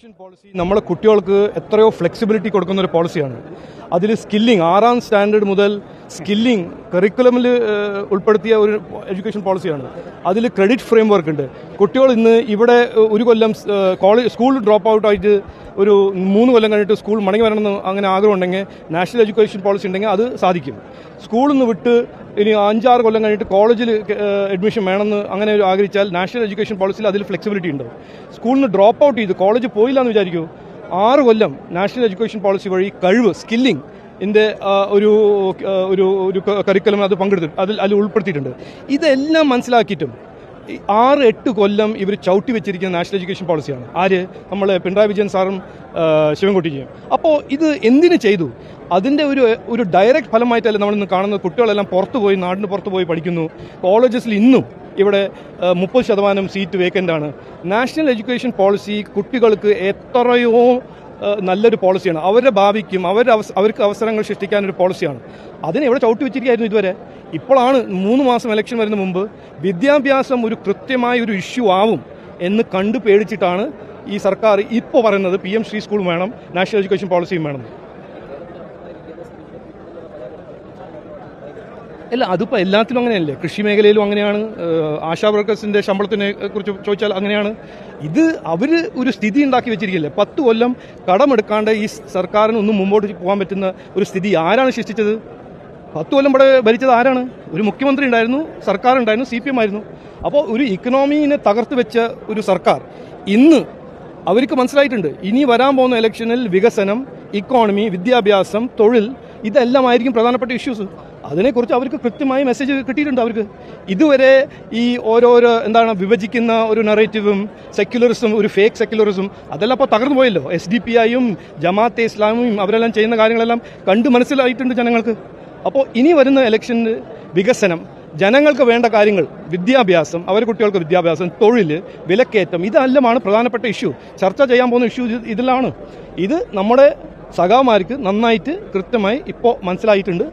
Policy നമ്മളെ കുട്ടികൾക്ക് എത്രയോ ഫ്ലെക്സിബിലിറ്റി കൊടുക്കുന്ന ഒരു പോളിസിയാണ് അതിൽ സ്കില്ലിംഗ് ആറാം സ്റ്റാൻഡേർഡ് മുതൽ സ്കില്ലിംഗ് കറിക്കുലമിൽ ഉൾപ്പെടുത്തിയ ഒരു എഡ്യൂക്കേഷൻ പോളിസിയാണ് അതിൽ ക്രെഡിറ്റ് ഫ്രെയിം വർക്ക് ഉണ്ട്. കുട്ടികൾ ഇന്ന് ഇവിടെ ഒരു കൊല്ലം കോളേജ് സ്കൂൾ ഡ്രോപ്പ് ഔട്ട് ആയിട്ട് ഒരു മൂന്ന് കൊല്ലം കഴിഞ്ഞിട്ട് സ്കൂൾ മടങ്ങി വരണമെന്ന് അങ്ങനെ ആഗ്രഹം ഉണ്ടെങ്കിൽ നാഷണൽ എഡ്യൂക്കേഷൻ പോളിസി ഉണ്ടെങ്കിൽ അത് സാധിക്കും. സ്കൂളിൽ നിന്ന് വിട്ട് ഇനി അഞ്ചാറ് കൊല്ലം കഴിഞ്ഞിട്ട് കോളേജിൽ അഡ്മിഷൻ വേണമെന്ന് അങ്ങനെ ഒരു ആഗ്രഹിച്ചാൽ നാഷണൽ എഡ്യൂക്കേഷൻ പോളിസിയിൽ അതിൽ ഫ്ലെക്സിബിലിറ്റി ഉണ്ട്. സ്കൂളിൽ നിന്ന് ഡ്രോപ്പ് ഔട്ട് ചെയ്ത്. കോളേജ് പോയില്ല എന്ന് വിചാരിക്കൂ. ആറ് കൊല്ലം നാഷണൽ എഡ്യൂക്കേഷൻ പോളിസി വഴി കഴിവ് സ്കില്ലിംഗ് ഇതിന്റെ ഒരു ഒരു ഒരു കരിക്കുലം അത് പങ്കെടുത്തു അതിൽ അതിൽ ഉൾപ്പെടുത്തിയിട്ടുണ്ട്. ഇതെല്ലാം മനസ്സിലാക്കിയിട്ടും ആറ് എട്ട് കൊല്ലം ഇവർ ചവിട്ടി വെച്ചിരിക്കുന്ന നാഷണൽ എഡ്യൂക്കേഷൻ പോളിസിയാണ് ആര്? നമ്മൾ പിണറായി വിജയൻ സാറും ശിവൻകുട്ടിയും അപ്പോൾ ഇത് എന്തിനു ചെയ്തു? അതിന്റെ ഒരു ഒരു ഡയറക്റ്റ് ഫലമായിട്ടല്ല നമ്മളിന്ന് കാണുന്നത്? കുട്ടികളെല്ലാം പുറത്തു പോയി നാടിന് പുറത്ത് പോയി പഠിക്കുന്നു. കോളേജസിൽ ഇന്നും ഇവിടെ മുപ്പത് ശതമാനം സീറ്റ് വേക്കന്റ് ആണ്. നാഷണൽ എഡ്യൂക്കേഷൻ പോളിസി കുട്ടികൾക്ക് എത്രയോ നല്ലൊരു പോളിസിയാണ് അവരുടെ ഭാവിക്കും അവരുടെ അവർക്ക് അവസരങ്ങൾ സൃഷ്ടിക്കാൻ ഒരു പോളിസിയാണ് അതിനെ ഇവിടെ ചവിട്ടി വെച്ചിരിക്കുകയായിരുന്നു ഇതുവരെ. ഇപ്പോഴാണ് മൂന്ന് മാസം ഇലക്ഷൻ വരുന്ന മുമ്പ് വിദ്യാഭ്യാസം ഒരു കൃത്യമായ ഒരു ഇഷ്യൂ ആവും എന്ന് കണ്ടു പേടിച്ചിട്ടാണ് ഈ സർക്കാർ ഇപ്പോൾ പറയുന്നത് പി എം ശ്രീ സ്കൂൾ വേണം നാഷണൽ എഡ്യൂക്കേഷൻ പോളിസിയും വേണം. അല്ല അതിപ്പോൾ എല്ലാത്തിലും അങ്ങനെയല്ലേ? കൃഷി മേഖലയിലും അങ്ങനെയാണ് ആശാ വർക്കേഴ്സിന്റെ ശമ്പളത്തിനെ കുറിച്ച് ചോദിച്ചാൽ അങ്ങനെയാണ്. ഇത് അവർ ഒരു സ്ഥിതി ഉണ്ടാക്കി വെച്ചിരിക്കില്ലേ പത്ത് കൊല്ലം കടമെടുക്കാണ്ട് ഈ സർക്കാരിന് ഒന്നും മുമ്പോട്ട് പോകാൻ പറ്റുന്ന ഒരു സ്ഥിതി ആരാണ് സൃഷ്ടിച്ചത്? പത്ത് കൊല്ലം ഇവിടെ ഭരിച്ചത് ആരാണ്? ഒരു മുഖ്യമന്ത്രി ഉണ്ടായിരുന്നു സർക്കാർ ഉണ്ടായിരുന്നു സി പി എം ആയിരുന്നു അപ്പോൾ ഒരു ഇക്കണോമിനെ തകർത്ത് വെച്ച ഒരു സർക്കാർ ഇന്ന് അവർക്ക് മനസ്സിലായിട്ടുണ്ട് ഇനി വരാൻ പോകുന്ന ഇലക്ഷനിൽ വികസനം ഇക്കോണമി വിദ്യാഭ്യാസം തൊഴിൽ ഇതെല്ലാമായിരിക്കും പ്രധാനപ്പെട്ട ഇഷ്യൂസ്. അതിനെക്കുറിച്ച് അവർക്ക് കൃത്യമായി മെസ്സേജ് കിട്ടിയിട്ടുണ്ട് അവർക്ക്? ഇതുവരെ ഈ ഓരോരോ എന്താണ് വിഭജിക്കുന്ന ഒരു നറേറ്റീവും സെക്യുലറിസം ഒരു ഫേക്ക് സെക്യുലറിസം അതെല്ലാം അപ്പോൾ തകർന്നു പോയല്ലോ. എസ് ഡി പി ഐയും ജമാഅത്തെ ഇസ്ലാമും അവരെല്ലാം ചെയ്യുന്ന കാര്യങ്ങളെല്ലാം കണ്ടു മനസ്സിലായിട്ടുണ്ട് ജനങ്ങൾക്ക്. അപ്പോൾ ഇനി വരുന്ന ഇലക്ഷന് വികസനം ജനങ്ങൾക്ക് വേണ്ട കാര്യങ്ങൾ വിദ്യാഭ്യാസം അവർ കുട്ടികൾക്ക് വിദ്യാഭ്യാസം തൊഴിൽ വിലക്കയറ്റം ഇതെല്ലാമാണ് പ്രധാനപ്പെട്ട ഇഷ്യൂ ചർച്ച ചെയ്യാൻ പോകുന്ന ഇഷ്യൂ ഇതിലാണ്. ഇത് നമ്മുടെ സഖാമാർക്ക് നന്നായിട്ട് കൃത്യമായി ഇപ്പോൾ മനസ്സിലായിട്ടുണ്ട്.